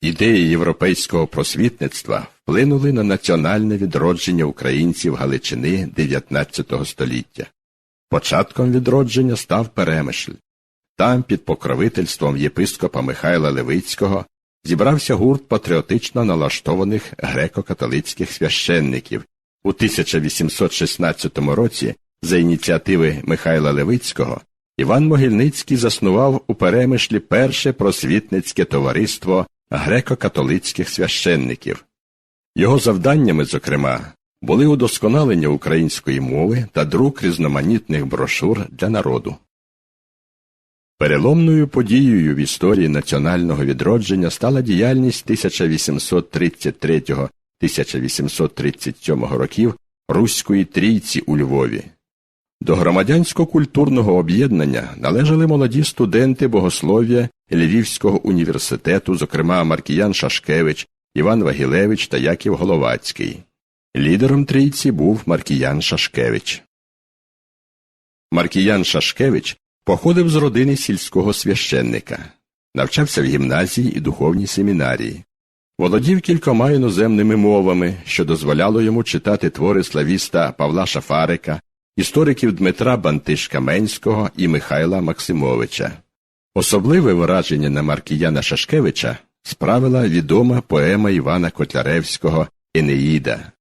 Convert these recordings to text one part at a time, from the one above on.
Ідеї європейського просвітництва вплинули на національне відродження українців Галичини 19 століття. Початком відродження став Перемишль. Там, під покровительством єпископа Михайла Левицького, зібрався гурт патріотично налаштованих греко-католицьких священників. У 1816 році, за ініціативи Михайла Левицького, Іван Могильницький заснував у Перемишлі перше просвітницьке товариство греко-католицьких священників. Його завданнями, зокрема, були удосконалення української мови та друк різноманітних брошур для народу. Переломною подією в історії національного відродження стала діяльність 1833-1837 років Руської трійці у Львові. До громадянсько-культурного об'єднання належали молоді студенти богослов'я Львівського університету, зокрема Маркіян Шашкевич, Іван Вагілевич та Яків Головацький. Лідером трійці був Маркіян Шашкевич. Маркіян Шашкевич походив з родини сільського священника, навчався в гімназії і духовній семінарії, володів кількома іноземними мовами, що дозволяло йому читати твори славіста Павла Шафарика, істориків Дмитра Бантиш-Каменського і Михайла Максимовича. Особливе враження на Маркіяна Шашкевича справила відома поема Івана Котляревського Енеїда.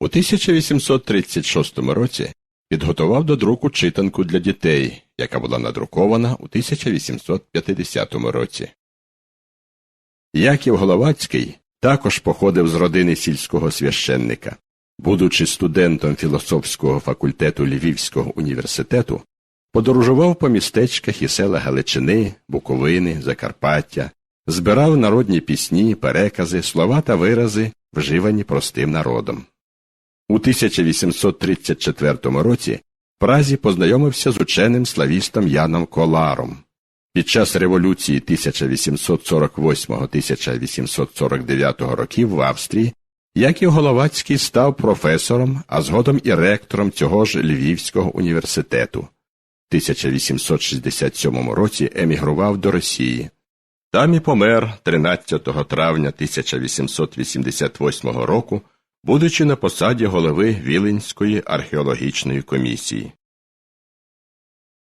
У 1836 році підготував до друку читанку для дітей, яка була надрукована у 1850 році. Яків Головацький також походив з родини сільського священника. Будучи студентом філософського факультету Львівського університету, подорожував по містечках і селах Галичини, Буковини, Закарпаття, збирав народні пісні, перекази, слова та вирази, вживані простим народом. У 1834 році в Празі познайомився з ученим славістом Яном Коларом. Під час революції 1848-1849 років в Австрії Яків Головацький став професором, а згодом і ректором цього ж Львівського університету. В 1867 році емігрував до Росії. Там і помер 13 травня 1888 року, будучи на посаді голови Віленської археологічної комісії.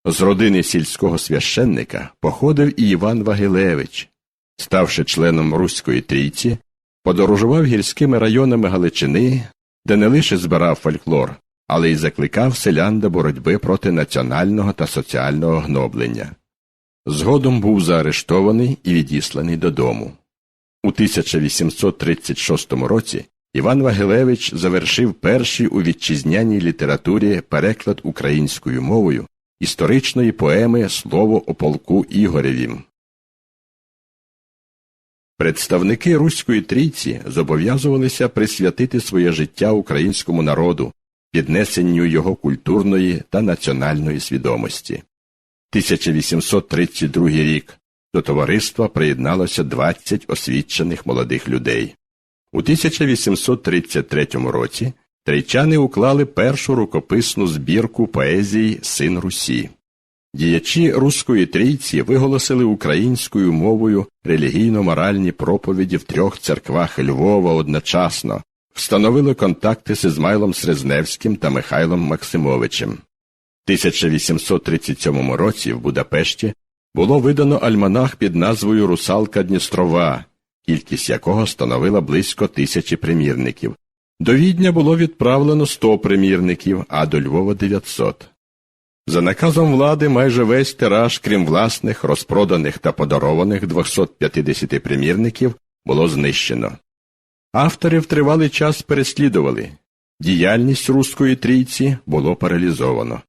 З родини сільського священника походив і Іван Вагилевич. Ставши членом Руської трійці, подорожував гірськими районами Галичини, де не лише збирав фольклор, але й закликав селян до боротьби проти національного та соціального гноблення. Згодом був заарештований і відісланий додому. У 1836 році Іван Вагилевич завершив перший у вітчизняній літературі переклад українською мовою історичної поеми Слово о полку Ігоревім. Представники Руської трійці зобов'язувалися присвятити своє життя українському народу, піднесенню його культурної та національної свідомості. 1832 рік до товариства приєдналося 20 освічених молодих людей. У 1833 році трійчани уклали першу рукописну збірку поезії Син Русі. Діячі Руської трійці виголосили українською мовою релігійно-моральні проповіді в трьох церквах Львова одночасно, встановили контакти з Ізмайлом Срезневським та Михайлом Максимовичем. В 1837 році в Будапешті було видано альманах під назвою Русалка Дністрова, кількість якого становила близько тисячі примірників. До Відня було відправлено 100 примірників, а до Львова 900. За наказом влади майже весь тираж, крім власних, розпроданих та подарованих 250 примірників, було знищено. Авторів тривалий час переслідували. Діяльність руської трійці було паралізовано.